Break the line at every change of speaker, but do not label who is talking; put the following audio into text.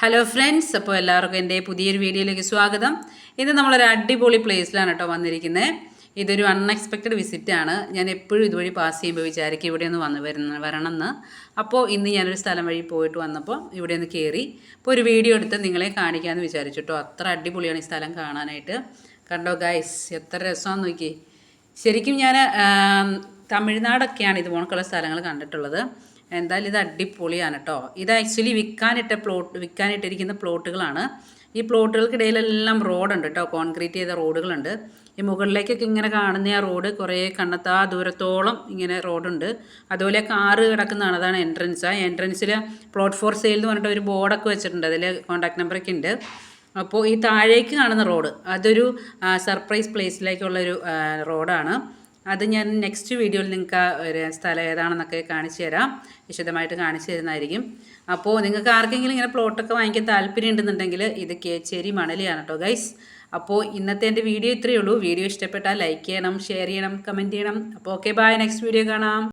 Hello friends അപ്പോൾ എല്ലാവർക്കും എന്റെ പുതിയൊരു വീഡിയോയിലേക്ക് സ്വാഗതം. ഇന്ന് നമ്മളൊരു അടിപൊളി പ്ലേസിലാണ് കേട്ടോ വന്നിരിക്കുന്നത് ഇതൊരു അൺഎക്സ്പെക്റ്റഡ് വിസിറ്റാണ് ഞാൻ എപ്പോഴും ഇതുവഴി പാസ് ചെയ്യുമ്പോൾ വിചാരിക്കും ഇവിടെ ഒന്ന് വന്ന് വരുന്ന വരണമെന്ന്. അപ്പോൾ ഇന്ന് ഞാനൊരു സ്ഥലം വഴി പോയിട്ട് വന്നപ്പോൾ ഇവിടെ ഒന്ന് കയറി അപ്പോൾ ഒരു വീഡിയോ എടുത്ത് നിങ്ങളെ കാണിക്കാമെന്ന് വിചാരിച്ചു കേട്ടോ. അത്ര അടിപൊളിയാണ് ഈ സ്ഥലം കാണാനായിട്ട്. കണ്ടോ ഗൈസ് എത്ര രസമാണെന്ന് നോക്കി ശരിക്കും ഞാൻ തമിഴ്നാടൊക്കെയാണ് ഇതുപോണക്കുള്ള സ്ഥലങ്ങൾ കണ്ടിട്ടുള്ളത്. എന്തായാലും ഇത് അടിപൊളിയാണ് കേട്ടോ. ഇത് ആക്ച്വലി വിൽക്കാനിട്ട പ്ലോട്ട് വിൽക്കാനിട്ടിരിക്കുന്ന പ്ലോട്ടുകളാണ്. ഈ പ്ലോട്ടുകൾക്കിടയിലെല്ലാം റോഡുണ്ട് കേട്ടോ. കോൺക്രീറ്റ് ചെയ്ത റോഡുകളുണ്ട് ഈ മുകളിലേക്കൊക്കെ ഇങ്ങനെ കാണുന്ന ആ റോഡ് കുറേ കണ്ണത്താ ദൂരത്തോളം ഇങ്ങനെ റോഡുണ്ട് അതുപോലെ കാറ് കിടക്കുന്നതാണ് അതാണ് എൻട്രൻസ് ആ എൻട്രൻസിൽ പ്ലോട്ട് ഫോർ സെയിൽ എന്ന് പറഞ്ഞിട്ട് ഒരു ബോർഡൊക്കെ വെച്ചിട്ടുണ്ട്. അതിൽ കോൺടാക്ട് നമ്പറൊക്കെ ഉണ്ട്. അപ്പോൾ ഈ താഴേക്ക് കാണുന്ന റോഡ് അതൊരു സർപ്രൈസ് പ്ലേസിലേക്കുള്ളൊരു റോഡാണ് അത് ഞാൻ നെക്സ്റ്റ് വീഡിയോയിൽ നിങ്ങൾക്ക് ആ ഒരു സ്ഥലം ഏതാണെന്നൊക്കെ കാണിച്ചു തരാം. വിശദമായിട്ട് കാണിച്ചു തരുന്നതായിരിക്കും. അപ്പോൾ നിങ്ങൾക്ക് ആർക്കെങ്കിലും ഇങ്ങനെ പ്ലോട്ടൊക്കെ വാങ്ങിക്കാൻ താല്പര്യം ഉണ്ടെന്നുണ്ടെങ്കിൽ ഇത് കേച്ചേരി മണലിയാണ് കേട്ടോ ഗൈസ് അപ്പോൾ ഇന്നത്തെ എന്റെ വീഡിയോ ഇത്രയേ ഉള്ളൂ. വീഡിയോ ഇഷ്ടപ്പെട്ടാൽ ലൈക്ക് ചെയ്യണം ഷെയർ ചെയ്യണം കമന്റ് ചെയ്യണം. അപ്പോൾ ഓക്കെ ബായ് നെക്സ്റ്റ് വീഡിയോ കാണാം.